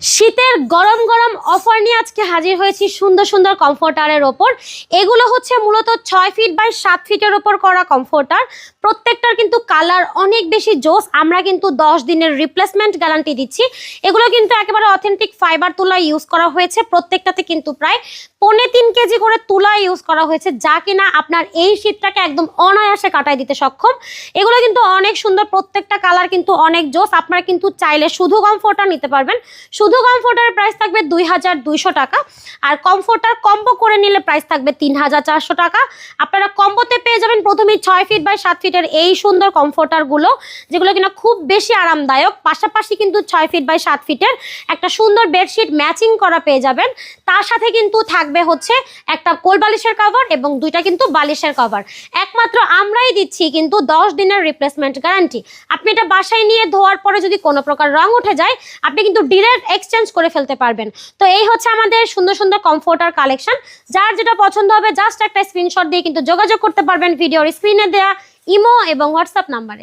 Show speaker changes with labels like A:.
A: শীতের গরম গরম অফার নিয়ে আজকে হাজির হয়েছি সুন্দর সুন্দর কমফোর্টারের ওপর। এগুলো হচ্ছে মূলত ছয় ফিট বাই সাত ফিটের ওপর করা কমফোর্টার প্রত্যেকটার কিন্তু কালার অনেক বেশি জোস। আমরা কিন্তু দশ দিনের রিপ্লেসমেন্ট গ্যারান্টি দিচ্ছি। এগুলো কিন্তু একেবারে অথেন্টিক ফাইবার তুলা ইউজ করা হয়েছে। প্রত্যেকটাতে কিন্তু প্রায় পৌনে তিন কেজি করে তুলা ইউজ করা হয়েছে, যা কিনা আপনার এই শীতটাকে একদম অনায়াসে কাটায় দিতে সক্ষম। এগুলো কিন্তু অনেক সুন্দর, প্রত্যেকটা কালার কিন্তু অনেক জোস। আপনারা কিন্তু চাইলে শুধু কমফোর্টার নিতে পারবেন। শুধু কমফোর্টারের প্রাইস থাকবে দুই হাজার দুইশো টাকা। আর কমফোর্টার কম্বো করে নিলে প্রাইস থাকবে তিন হাজার চারশো টাকা। আপনারা কম্বোতে পেয়ে যাবেন ছয় ফিট বাই সাত ফিটের এই সুন্দর কমফোর্টারগুলো যেগুলো কিনা খুব বেশি আরামদায়ক, পাশাপাশি কিন্তু ছয় ফিট বাই সাত ফিটের একটা সুন্দর বেডশিট ম্যাচিং করা পেয়ে যাবেন। তার সাথে কিন্তু থাকবে হচ্ছে একটা কোল বালিশের কভার এবং দুইটা কিন্তু বালিশের কভার একমাত্র আমরাই দিচ্ছি, কিন্তু দশ দিনের রিপ্লেসমেন্ট গ্যারান্টি আপনি এটা বাসায় নিয়ে ধোয়ার পরে যদি কোনো প্রকার রং উঠে যায়, আপনি কিন্তু ডিরেক্ট এক্সচেঞ্জ করে ফেলতে পারবেন। তো এই হচ্ছে আমাদের সুন্দর সুন্দর কমফোর্টার কালেকশন যার যেটা পছন্দ হবে জাস্ট একটা স্ক্রিনশট দিয়ে কিন্তু যোগাযোগ করতে পারবেন, ভিডিওর স্ক্রিনে দেওয়া ইমো এবং হোয়াটসঅ্যাপ নাম্বারে